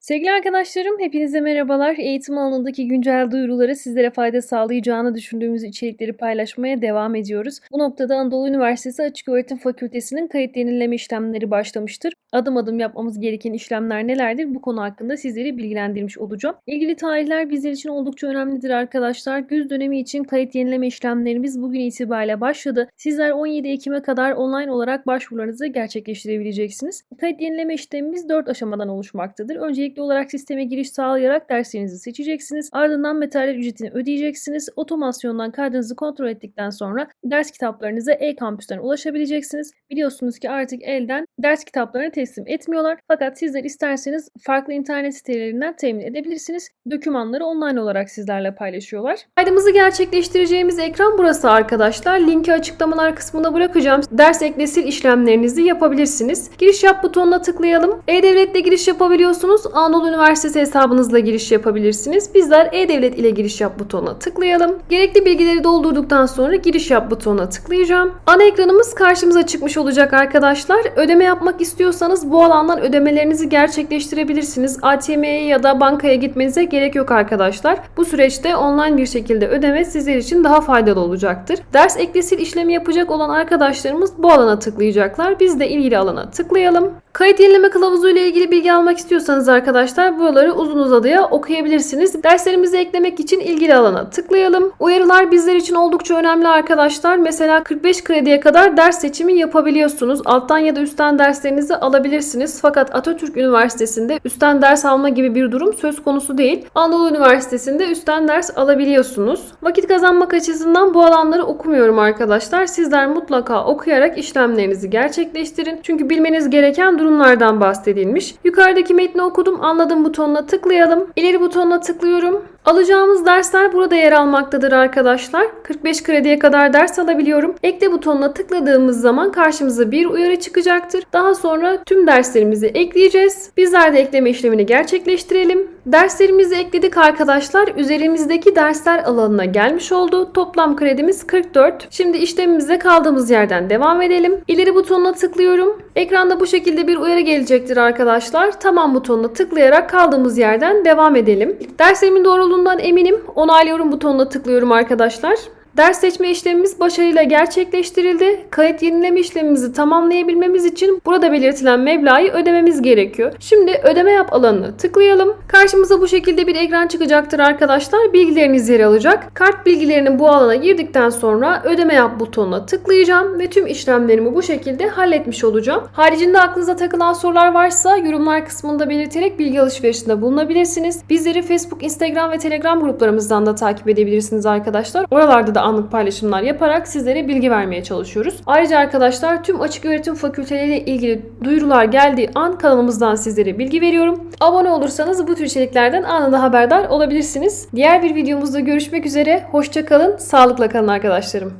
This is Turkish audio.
Sevgili arkadaşlarım, hepinize merhabalar. Eğitim alanındaki güncel duyuruları sizlere fayda sağlayacağını düşündüğümüz içerikleri paylaşmaya devam ediyoruz. Bu noktada Anadolu Üniversitesi Açıköğretim Fakültesi'nin kayıt yenileme işlemleri başlamıştır. Adım adım yapmamız gereken işlemler nelerdir? Bu konu hakkında sizleri bilgilendirmiş olacağım. İlgili tarihler bizler için oldukça önemlidir arkadaşlar. Güz dönemi için kayıt yenileme işlemlerimiz bugün itibariyle başladı. Sizler 17 Ekim'e kadar online olarak başvurularınızı gerçekleştirebileceksiniz. Kayıt yenileme işlemimiz 4 aşamadan oluşmaktadır. Öncelikli olarak sisteme giriş sağlayarak derslerinizi seçeceksiniz. Ardından materyal ücretini ödeyeceksiniz. Otomasyondan kaydınızı kontrol ettikten sonra ders kitaplarınıza e-kampüsten ulaşabileceksiniz. Biliyorsunuz ki artık elden ders kitaplarını teslim etmiyorlar. Fakat sizler isterseniz farklı internet sitelerinden temin edebilirsiniz. Dokümanları online olarak sizlerle paylaşıyorlar. Kaydımızı gerçekleştireceğimiz ekran burası arkadaşlar. Linki açıklamalar kısmına bırakacağım. Ders eklesil işlemlerinizi yapabilirsiniz. Giriş yap butonuna tıklayalım. E-Devlet'le giriş yapabiliyorsunuz. Anadolu Üniversitesi hesabınızla giriş yapabilirsiniz. Bizler E-Devlet ile giriş yap butonuna tıklayalım. Gerekli bilgileri doldurduktan sonra giriş yap butonuna tıklayacağım. Ana ekranımız karşımıza çıkmış olacak arkadaşlar. Ödeme yapmak istiyorsanız bu alandan ödemelerinizi gerçekleştirebilirsiniz. ATM'ye ya da bankaya gitmenize gerek yok arkadaşlar. Bu süreçte online bir şekilde ödeme sizler için daha faydalı olacaktır. Ders eklesil işlemi yapacak olan arkadaşlarımız bu alana tıklayacaklar. Biz de ilgili alana tıklayalım. Kayıt yenileme kılavuzu ile ilgili bilgi almak istiyorsanız arkadaşlar buraları uzun uzadıya okuyabilirsiniz. Derslerimizi eklemek için ilgili alana tıklayalım. Uyarılar bizler için oldukça önemli arkadaşlar. Mesela 45 krediye kadar ders seçimi yapabiliyorsunuz. Alttan ya da üstten derslerinizi alabilirsiniz. Fakat Atatürk Üniversitesi'nde üstten ders alma gibi bir durum söz konusu değil. Anadolu Üniversitesi'nde üstten ders alabiliyorsunuz. Vakit kazanmak açısından bu alanları okumuyorum arkadaşlar. Sizler mutlaka okuyarak işlemlerinizi gerçekleştirin. Çünkü bilmeniz gereken durumlardan bahsedilmiş. Yukarıdaki metni okudum, anladım butonuna tıklayalım. İleri butonuna tıklıyorum. Alacağımız dersler burada yer almaktadır arkadaşlar. 45 krediye kadar ders alabiliyorum. Ekle butonuna tıkladığımız zaman karşımıza bir uyarı çıkacaktır. Daha sonra tüm derslerimizi ekleyeceğiz. Bizler de ekleme işlemini gerçekleştirelim. Derslerimizi ekledik arkadaşlar. Üzerimizdeki dersler alanına gelmiş oldu. Toplam kredimiz 44. Şimdi işlemimize kaldığımız yerden devam edelim. İleri butonuna tıklıyorum. Ekranda bu şekilde bir uyarı gelecektir arkadaşlar. Tamam butonuna tıklayarak kaldığımız yerden devam edelim. Derslerimin doğruluğundan eminim. Onaylıyorum butonuna tıklıyorum arkadaşlar. Ders seçme işlemimiz başarıyla gerçekleştirildi. Kayıt yenileme işlemimizi tamamlayabilmemiz için burada belirtilen meblağı ödememiz gerekiyor. Şimdi ödeme yap alanına tıklayalım. Karşımıza bu şekilde bir ekran çıkacaktır arkadaşlar. Bilgileriniz yer alacak. Kart bilgilerini bu alana girdikten sonra ödeme yap butonuna tıklayacağım ve tüm işlemlerimi bu şekilde halletmiş olacağım. Haricinde aklınıza takılan sorular varsa yorumlar kısmında belirterek bilgi alışverişinde bulunabilirsiniz. Bizleri Facebook, Instagram ve Telegram gruplarımızdan da takip edebilirsiniz arkadaşlar. Oralarda da anlık paylaşımlar yaparak sizlere bilgi vermeye çalışıyoruz. Ayrıca arkadaşlar tüm açık öğretim fakülteleriyle ilgili duyurular geldiği an kanalımızdan sizlere bilgi veriyorum. Abone olursanız bu tür içeriklerden anında haberdar olabilirsiniz. Diğer bir videomuzda görüşmek üzere. Hoşçakalın, sağlıkla kalın arkadaşlarım.